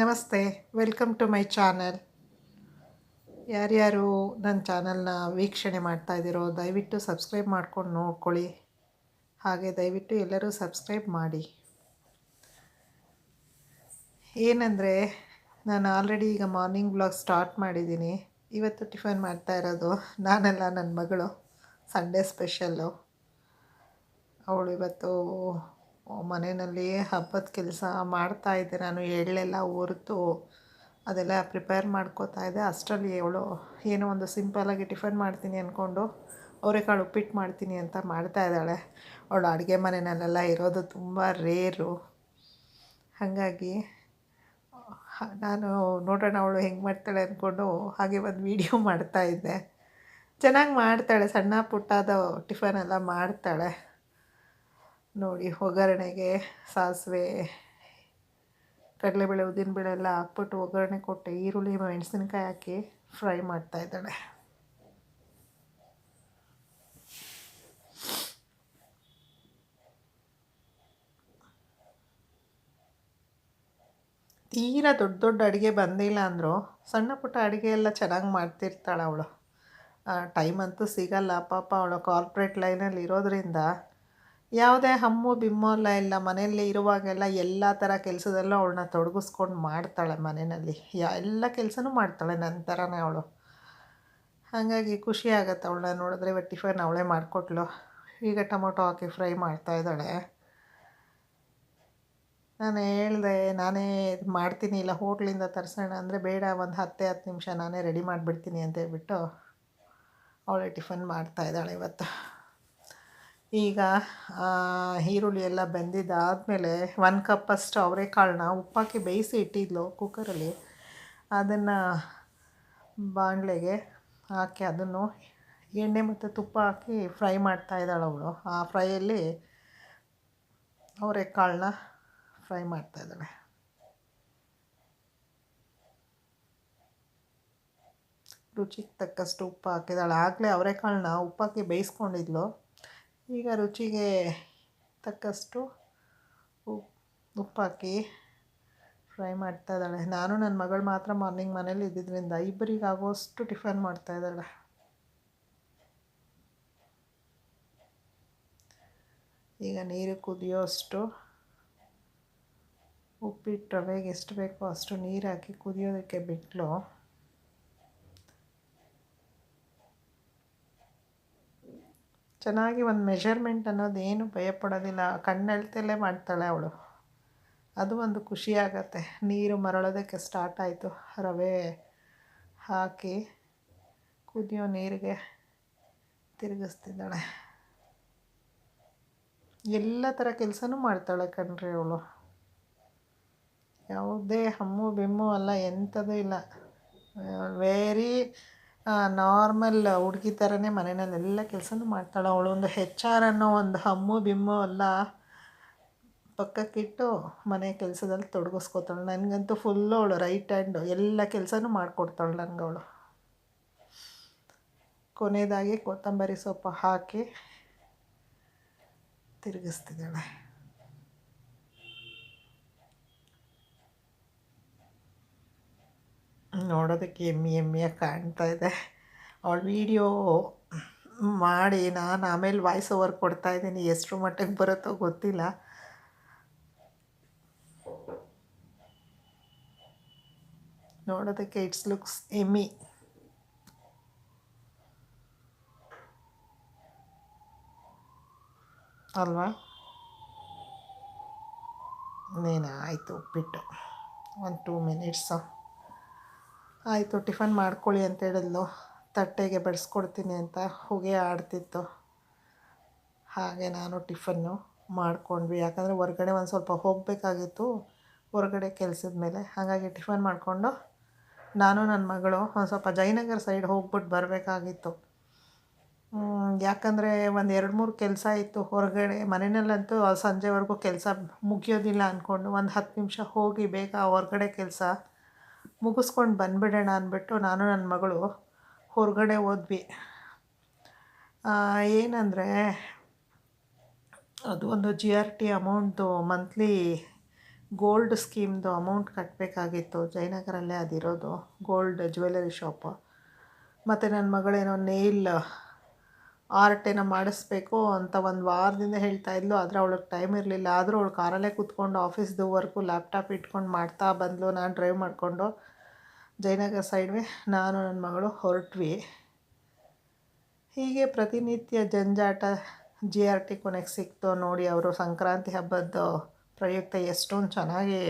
ನಮಸ್ತೆ, welcome to my channel. ಯಾರ್ಯಾರು ನನ್ನ ಚಾನಲ್ನ ವೀಕ್ಷಣೆ ಮಾಡ್ತಾ ಇದ್ದೀರೋ, ದಯವಿಟ್ಟು ಸಬ್ಸ್ಕ್ರೈಬ್ ಮಾಡ್ಕೊಂಡು ನೋಡ್ಕೊಳ್ಳಿ. ಹಾಗೆ ದಯವಿಟ್ಟು ಎಲ್ಲರೂ ಸಬ್ಸ್ಕ್ರೈಬ್ ಮಾಡಿ. ಏನಂದರೆ, ನಾನು ಆಲ್ರೆಡಿ ಈಗ ಮಾರ್ನಿಂಗ್ ಬ್ಲಾಗ್ ಸ್ಟಾರ್ಟ್ ಮಾಡಿದ್ದೀನಿ. ಇವತ್ತು ಟಿಫನ್ ಮಾಡ್ತಾ ಇರೋದು ನಾನೆಲ್ಲ ನನ್ನ ಮಗಳು. Sunday special. ಅವಳು ಇವತ್ತು ಮನೆಯಲ್ಲಿ ಹಬ್ಬದ ಕೆಲಸ ಮಾಡ್ತಾ ಇದ್ದೆ ನಾನು, ಎಳ್ಳೆಲ್ಲ ಹುರಿದು ಅದೆಲ್ಲ ಪ್ರಿಪೇರ್ ಮಾಡ್ಕೋತಾ ಇದ್ದೆ. ಅಷ್ಟರಲ್ಲಿ ಅವಳು ಏನೋ ಒಂದು ಸಿಂಪಲಾಗಿ ಟಿಫನ್ ಮಾಡ್ತೀನಿ ಅಂದ್ಕೊಂಡು ಅವರೆಕಾಳು ಉಪ್ಪಿಟ್ಟು ಮಾಡ್ತೀನಿ ಅಂತ ಮಾಡ್ತಾ ಇದ್ದಾಳೆ. ಅವಳು ಅಡುಗೆ ಮನೆಯಲ್ಲೆಲ್ಲ ಇರೋದು ತುಂಬ ರೇರು ಹಾಗಾಗಿ ನಾನು ನೋಡೋಣ ಅವಳು ಹೆಂಗೆ ಮಾಡ್ತಾಳೆ ಅಂದ್ಕೊಂಡು ಹಾಗೆ ಒಂದು ವೀಡಿಯೋ ಮಾಡ್ತಾಯಿದ್ದೆ ಚೆನ್ನಾಗಿ ಮಾಡ್ತಾಳೆ, ಸಣ್ಣ ಪುಟ್ಟದ ಟಿಫನ್ ಎಲ್ಲ ಮಾಡ್ತಾಳೆ. ನೋಡಿ, ಒಗ್ಗರಣೆಗೆ ಸಾಸಿವೆ, ಕಡಲೆಬೇಳೆ, ಉದ್ದಿನಬೇಳೆ ಎಲ್ಲ ಹಾಕ್ಬಿಟ್ಟು ಒಗ್ಗರಣೆ ಕೊಟ್ಟೆ ಈರುಳ್ಳಿ, ಮೆಣಸಿನ್ಕಾಯಿ ಹಾಕಿ ಫ್ರೈ ಮಾಡ್ತಾ ಇದ್ದಾಳೆ. ತೀರಾ ದೊಡ್ಡ ದೊಡ್ಡ ಅಡುಗೆ ಬಂದಿಲ್ಲ ಅಂದರೂ ಸಣ್ಣ ಪುಟ್ಟ ಅಡುಗೆ ಎಲ್ಲ ಚೆನ್ನಾಗಿ ಮಾಡ್ತಿರ್ತಾಳೆ ಅವಳು. ಟೈಮ್ ಅಂತೂ ಸಿಗಲ್ಲ. ಪಾಪ ಅವಳು ಕಾರ್ಪೊರೇಟ್ ಲೈನಲ್ಲಿ ಇರೋದ್ರಿಂದ ಯಾವುದೇ ಹಮ್ಮು ಬಿಮ್ಮು ಎಲ್ಲ ಇಲ್ಲ. ಮನೆಯಲ್ಲಿ ಇರುವಾಗೆಲ್ಲ ಎಲ್ಲ ಥರ ಕೆಲಸದಲ್ಲೂ ಅವಳನ್ನ ತೊಡಗಿಸ್ಕೊಂಡು ಮಾಡ್ತಾಳೆ ಮನೆಯಲ್ಲಿ. ಯಾ, ಎಲ್ಲ ಕೆಲಸನೂ ಮಾಡ್ತಾಳೆ ನನ್ನ ಥರನೇ ಅವಳು. ಹಾಗಾಗಿ ಖುಷಿ ಆಗುತ್ತೆ ಅವಳನ್ನ ನೋಡಿದ್ರೆ. ಇವತ್ತು ಟಿಫನ್ ಅವಳೇ ಮಾಡಿಕೊಟ್ಲು. ಈಗ ಟೊಮೊಟೊ ಹಾಕಿ ಫ್ರೈ ಮಾಡ್ತಾ ಇದ್ದಾಳೆ. ನಾನು ಹೇಳಿದೆ, ನಾನೇ ಇದು ಮಾಡ್ತೀನಿ. ಇಲ್ಲ, ಹೋಟ್ಲಿಂದ ತರಿಸೋಣ ಅಂದರೆ ಬೇಡ, ಒಂದು ಹತ್ತೇ ಹತ್ತು ನಿಮಿಷ ನಾನೇ ರೆಡಿ ಮಾಡಿಬಿಡ್ತೀನಿ ಅಂತ ಹೇಳ್ಬಿಟ್ಟು ಅವಳೇ ಟಿಫನ್ ಮಾಡ್ತಾ ಇದ್ದಾಳೆ ಇವತ್ತು. ಈಗ ಈರುಳ್ಳಿ ಎಲ್ಲ ಬೆಂದಿದ್ದಾದಮೇಲೆ ಒಂದು ಕಪ್ಪಷ್ಟು ಅವರೆಕಾಳನ್ನ ಉಪ್ಪಾಕಿ ಬೇಯಿಸಿ ಇಟ್ಟಿದ್ಲು ಕುಕ್ಕರಲ್ಲಿ ಅದನ್ನು ಬಾಣಲೆಗೆ ಹಾಕಿ ಅದನ್ನು ಎಣ್ಣೆ ಮತ್ತು ತುಪ್ಪ ಹಾಕಿ ಫ್ರೈ ಮಾಡ್ತಾ ಇದ್ದಾಳೆ ಅವಳು. ಆ ಫ್ರೈಯಲ್ಲಿ ಅವರೆಕಾಳನ್ನ ಫ್ರೈ ಮಾಡ್ತಾ ಇದ್ದಾಳೆ. ರುಚಿಗೆ ತಕ್ಕಷ್ಟು ಉಪ್ಪು ಹಾಕಿದಾಳೆ ಆಗಲೇ ಅವರೆಕಾಳನ್ನ ಉಪ್ಪಾಕಿ ಬೇಯಿಸ್ಕೊಂಡಿದ್ಲು. ಈಗ ರುಚಿಗೆ ತಕ್ಕಷ್ಟು ಉಪ್ಪು ಉಪ್ಪಾಕಿ ಫ್ರೈ ಮಾಡ್ತಾ ಇದ್ದಾಳೆ. ನಾನು ನನ್ನ ಮಗಳು ಮಾತ್ರ ಮಾರ್ನಿಂಗ್ ಮನೇಲಿ ಇದ್ದಿದ್ದರಿಂದ ಇಬ್ಬರಿಗೆ ಆಗೋಷ್ಟು ಟಿಫನ್ ಮಾಡ್ತಾ ಇದ್ದಾಳೆ. ಈಗ ನೀರು ಕುದಿಯೋಷ್ಟು ಉಪ್ಪಿಟ್ಟು ರವೆಗೆ ಎಷ್ಟು ಬೇಕೋ ಅಷ್ಟು ನೀರು ಹಾಕಿ ಕುದಿಯೋದಕ್ಕೆ ಬಿಟ್ಲು. ಚೆನ್ನಾಗಿ ಒಂದು ಮೆಷರ್ಮೆಂಟ್ ಅನ್ನೋದು ಏನು ಭಯಪಡೋದಿಲ್ಲ. ಕಣ್ಣೆಳ್ತಲೇ ಮಾಡ್ತಾಳೆ ಅವಳು. ಅದು ಒಂದು ಖುಷಿ ಆಗತ್ತೆ. ನೀರು ಮರಳೋದಕ್ಕೆ ಸ್ಟಾರ್ಟ್ ಆಯಿತು. ರವೆ ಹಾಕಿ ಕುದಿಯೋ ನೀರಿಗೆ ತಿರುಗಿಸ್ತಿದ್ದಾಳೆ. ಎಲ್ಲ ಥರ ಕೆಲಸನೂ ಮಾಡ್ತಾಳೆ ಕಣ್ರಿ ಅವಳು. ಯಾವುದೇ ಹಮ್ಮು ಬಿಮ್ಮು ಅಲ್ಲ ಎಂಥದ್ದು ಇಲ್ಲ. ವೆರಿ ನಾರ್ಮಲ್ ಹುಡುಗಿ ಥರನೇ ಮನೆಯಲ್ಲಿ ಎಲ್ಲ ಕೆಲಸನೂ ಮಾಡ್ತಾಳೆ. ಅವಳು ಒಂದು ಹೆಚ್ ಆರ್ ಅನ್ನೋ ಒಂದು ಹಮ್ಮು, ಬಿಮ್ಮು ಎಲ್ಲ ಪಕ್ಕಕ್ಕಿಟ್ಟು ಮನೆ ಕೆಲಸದಲ್ಲಿ ತೊಡಗಿಸ್ಕೊತಾಳೆ. ನನಗಂತೂ ಫುಲ್ಲು ಅವಳು ರೈಟ್ ಹ್ಯಾಂಡು ಎಲ್ಲ ಕೆಲಸನೂ ಮಾಡಿಕೊಡ್ತಾಳೆ ನನಗೆ ಅವಳು. ಕೊನೆಯದಾಗಿ ಕೊತ್ತಂಬರಿ ಸೊಪ್ಪು ಹಾಕಿ ತಿರುಗಿಸ್ತಿದ್ದಾಳೆ. ನೋಡೋದಕ್ಕೆ ಎಮ್ಮಿ ಎಮ್ಮಿಯಾಗಿ ಕಾಣ್ತಾ ಇದೆ. ಅವಳು ವೀಡಿಯೋ ಮಾಡಿ ನಾನು ಆಮೇಲೆ ವಾಯ್ಸ್ ಓವರ್ ಕೊಡ್ತಾ ಇದ್ದೀನಿ. ಎಷ್ಟು ಮಟ್ಟಿಗೆ ಬರುತ್ತೋ ಗೊತ್ತಿಲ್ಲ. ನೋಡೋದಕ್ಕೆ ಇಟ್ಸ್ ಲುಕ್ಸ್ ಎಮ್ಮಿ. ಅಲ್ವಾ? ನೇನ ಆಯಿತು ಉಪ್ಪಿಟ್ಟು ಒಂದು ಟೂ ಮಿನಿಟ್ಸು ಆಯಿತು, ಟಿಫನ್ ಮಾಡ್ಕೊಳ್ಳಿ ಅಂತ ಹೇಳಿದ್ಲು. ತಟ್ಟೆಗೆ ಬಡಿಸ್ಕೊಡ್ತೀನಿ ಅಂತ ಹೊಗೆ ಆಡ್ತಿತ್ತು. ಹಾಗೆ ನಾನು ಟಿಫನ್ನು ಮಾಡ್ಕೊಂಡ್ವಿ. ಯಾಕಂದರೆ ಹೊರ್ಗಡೆ ಒಂದು ಸ್ವಲ್ಪ ಹೋಗಬೇಕಾಗಿತ್ತು. ಹೊರಗಡೆ ಕೆಲಸದ ಮೇಲೆ. ಹಾಗಾಗಿ ಟಿಫನ್ ಮಾಡಿಕೊಂಡು ನಾನು ನನ್ನ ಮಗಳು ಒಂದು ಸ್ವಲ್ಪ ಜಯನಗರ ಸೈಡ್ ಹೋಗ್ಬಿಟ್ಟು ಬರಬೇಕಾಗಿತ್ತು. ಯಾಕಂದರೆ ಒಂದು ಎರಡು ಮೂರು ಕೆಲಸ ಇತ್ತು ಹೊರಗಡೆ. ಮನೆಯಲ್ಲಂತೂ ಸಂಜೆವರೆಗೂ ಕೆಲಸ ಮುಗಿಯೋದಿಲ್ಲ ಅಂದ್ಕೊಂಡು ಒಂದು ಹತ್ತು ನಿಮಿಷ ಹೋಗಿ ಬೇಗ ಹೊರಗಡೆ ಕೆಲಸ ಮುಗಿಸ್ಕೊಂಡು ಬಂದ್ಬಿಡೋಣ ಅಂದ್ಬಿಟ್ಟು ನಾನು ನನ್ನ ಮಗಳು ಹೊರಗಡೆ ಹೋದ್ವಿ. ಏನಂದರೆ ಅದು ಒಂದು ಜಿ ಆರ್ ಟಿ ಅಮೌಂಟ್ದು ಮಂತ್ಲಿ ಗೋಲ್ಡ್ ಸ್ಕೀಮ್ದು ಅಮೌಂಟ್ ಕಟ್ಟಬೇಕಾಗಿತ್ತು ಜಯನಗರಲ್ಲೇ ಅದಿರೋದು ಗೋಲ್ಡ್ ಜ್ಯುವೆಲರಿ ಶಾಪು ಮತ್ತು ನನ್ನ ಮಗಳೇನೋ ನೇಲ್ ಆರ್ಟ್ ಏನೋ ಮಾಡಿಸ್ಬೇಕು ಅಂತ ಒಂದು ವಾರದಿಂದ ಹೇಳ್ತಾ ಇದ್ಲು. ಆದರೆ ಅವಳಿಗೆ ಟೈಮ್ ಇರಲಿಲ್ಲ. ಆದರೂ ಅವಳು ಕಾರಲ್ಲೇ ಕೂತ್ಕೊಂಡು ಆಫೀಸ್ದು ವರ್ಕು ಲ್ಯಾಪ್ಟಾಪ್ ಇಟ್ಕೊಂಡು ಮಾಡ್ತಾ ಬಂದಳು ನಾನು ಡ್ರೈವ್ ಮಾಡಿಕೊಂಡು ಜಯನಗರ ಸೈಡ್ವೆ ನಾನು ನನ್ನ ಮಗಳು ಹೊರಟ್ವಿ. ಹೀಗೆ ಪ್ರತಿನಿತ್ಯ ಜಂಜಾಟ ಜಿ ಆರ್ ಟಿ ಕೊನೆಗೆ ಸಿಕ್ತು. ನೋಡಿ ಅವರು ಸಂಕ್ರಾಂತಿ ಹಬ್ಬದ ಪ್ರಯುಕ್ತ ಎಷ್ಟೊಂದು ಚೆನ್ನಾಗಿ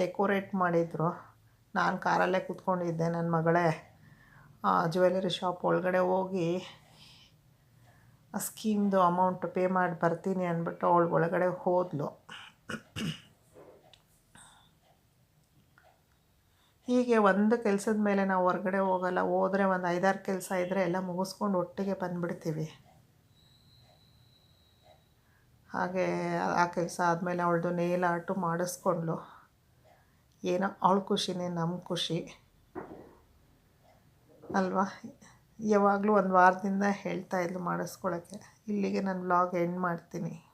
ಡೆಕೋರೇಟ್ ಮಾಡಿದರು. ನಾನು ಕಾರಲ್ಲೇ ಕೂತ್ಕೊಂಡಿದ್ದೆ ನನ್ನ ಮಗಳೇ. ಜ್ಯುವೆಲರಿ ಶಾಪ್ ಒಳಗಡೆ ಹೋಗಿ ಆ ಸ್ಕೀಮ್ದು ಅಮೌಂಟ್ ಪೇ ಮಾಡಿ ಬರ್ತೀನಿ ಅಂದ್ಬಿಟ್ಟು ಅವಳು ಒಳಗಡೆ ಹೋದ್ಲು. ಹೀಗೆ ಒಂದು ಕೆಲಸದ ಮೇಲೆ ನಾವು ಹೊರಗಡೆ ಹೋಗಲ್ಲ, ಹೋದರೆ ಒಂದು ಐದಾರು ಕೆಲಸ ಇದ್ದರೆ ಎಲ್ಲ ಮುಗಿಸ್ಕೊಂಡು ಒಟ್ಟಿಗೆ ಬಂದುಬಿಡ್ತೀವಿ. ಹಾಗೆ ಆ ಕೆಲಸ ಆದಮೇಲೆ ಅವಳದು ನೇಲ್ ಆರ್ಟು ಮಾಡಿಸ್ಕೊಂಡ್ಳು ಏನೋ ಅವಳ ಖುಷಿನೇ ನಮ್ಮ ಖುಷಿ. ಅಲ್ವಾ? ಯಾವಾಗಲೂ ಒಂದು ವಾರದಿಂದ ಹೇಳ್ತಾ ಇದ್ಲು ಮಾಡಿಸ್ಕೊಳಕ್ಕೆ. ಇಲ್ಲಿಗೆ ನಾನು ವ್ಲಾಗ್ ಎಂಡ್ ಮಾಡ್ತೀನಿ.